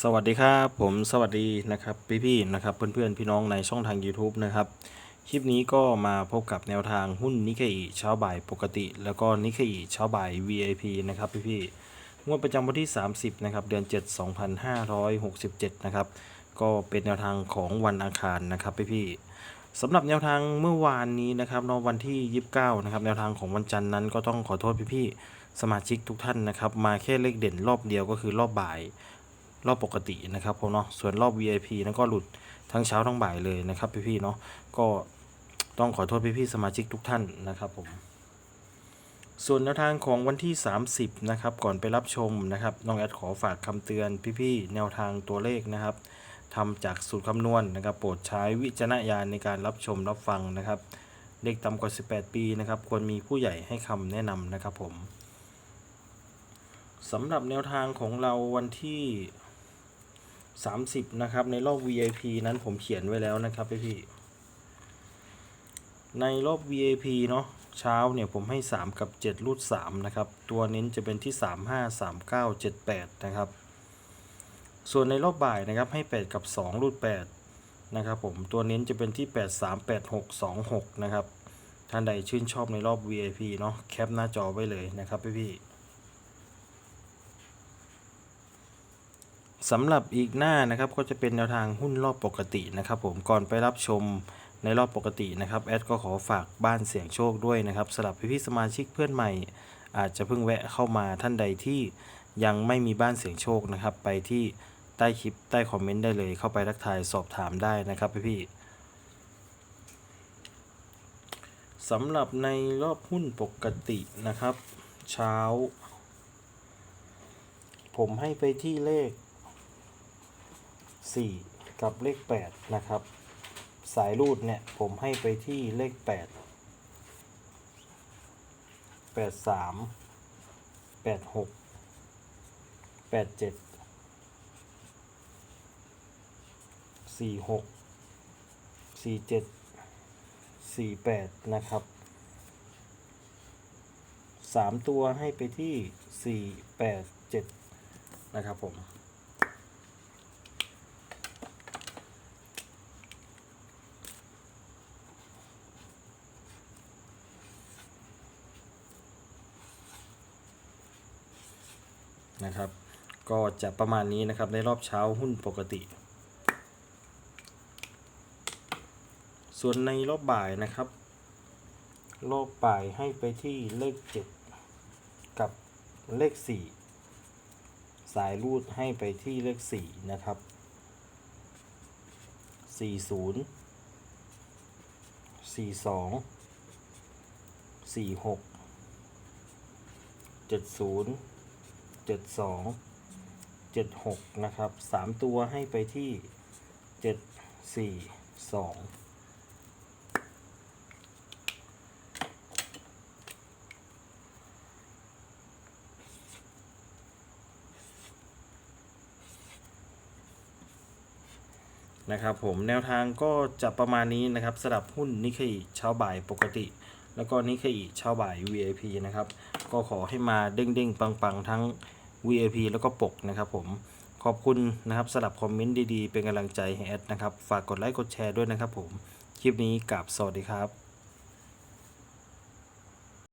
สวัสดีครับผมสวัสดีนะครับพี่ๆนะครับเพื่อนๆพี่น้องในช่องทาง YouTube นะครับคลิปนี้ก็มาพบกับแนวทางหุ้นนิเคอิเช้าบ่ายปกติ แล้วก็นิเคอิเช้าบ่าย VIP นะครับพี่ๆงวดประจำวันที่ 30นะครับเดือน 7 2567นะครับก็เป็นแนวทางของวันอังคารนะครับพี่ๆสำหรับแนวทางเมื่อวานนี้นะครับนวันที่ 29นะครับแนวทางของวันจันทร์นั้นก็ต้องขอโทษพี่ๆสมาชิกทุกท่านนะครับมาแค่เลขเด่นรอบเดียวก็คือรอบบ่าย รอบปกตินะครับผมเนาะส่วนรอบ VIP นั้นก็หลุดทั้งเช้าทั้งบ่ายเลยนะครับพี่ๆเนาะก็ต้องขอโทษพี่ๆสมาชิกทุกท่านนะครับผมส่วนแนวทางของวันที่ 30 นะครับ ก่อนไปรับชมนะครับน้องแอดขอฝากคำเตือนพี่ๆแนวทางตัวเลขนะครับทำจากสูตรคำนวณนะครับ โปรดใช้วิจารณญาณในการรับชมรับฟังนะครับ เด็กต่ำกว่า 18 ปีนะครับ ควรมีผู้ใหญ่ให้คำแนะนำนะครับผมสำหรับแนวทางของเราวันที่ 30 นะครับ ในรอบ VIP นั้นผมเขียนไว้แล้วนะครับพี่พี่ ในรอบ VIP เนาะเช้าเนี่ยผมให้ 3 กับ 7 รูด3นะครับ ตัวเน้นจะเป็นที่ 3 5 3 9 7 8 นะครับ ส่วนในรอบบ่ายนะครับให้ 8 กับ 2 รูด8นะครับผม ตัวเน้นจะเป็นที่ 8 3 8 6 2 6 นะครับ ท่านใดชื่นชอบในรอบ VIP เนาะแคปหน้าจอไว้เลยนะครับพี่พี่ สำหรับอีกหน้านะครับก็จะเป็นแนวทางหุ้นรอบปกตินะครับ ผมก่อนไปรับชมในรอบปกตินะครับแอดก็ขอฝากบ้านเสี่ยงโชคด้วยนะครับสำหรับพี่ๆสมาชิกเพื่อนใหม่ อาจจะเพิ่งแวะเข้ามาท่านใดที่ยังไม่มีบ้านเสี่ยงโชคนะครับ ไปที่ใต้คลิปใต้คอมเมนต์ได้เลย เข้าไปทักทายสอบถามได้นะครับพี่ๆสำหรับในรอบหุ้นปกตินะครับ เช้า ผมให้ไปที่เลข 4 กับเลข 8 นะครับ สายรูดเนี่ย ผมให้ไปที่เลข 8 8 3 8 6 8 7 4 6 4 7 4 8 นะครับ 3 ตัวให้ไปที่ 4 8 7 นะครับผม นะครับ ก็จะประมาณนี้นะครับในรอบเช้าหุ้นปกติ ส่วนในรอบบ่ายนะครับ รอบบ่ายให้ไปที่เลข 7 กับเลข 4 สายรูดให้ไปที่เลข 4 นะครับ 40 42 46 70 เจ็ดสองเจ็ดหกนะครับสามตัวให้ไปที่เจ็ดสี่สองนะครับผมแนวทางก็จะประมาณนี้นะครับสำหรับหุ้นนิเคอิเช้าบ่ายปกติ แล้วก็นิเคอิเช่าบ่าย VIP นะครับ ก็ขอให้มาเด้งๆ ปังๆ ทั้ง VIP แล้วก็ปกนะครับผม ขอบคุณนะครับสำหรับคอมเมนต์ดีๆ เป็นกำลังใจให้แอดนะครับ ฝากกดไลค์กดแชร์ด้วยนะครับผม คลิปนี้กับสวัสดีครับ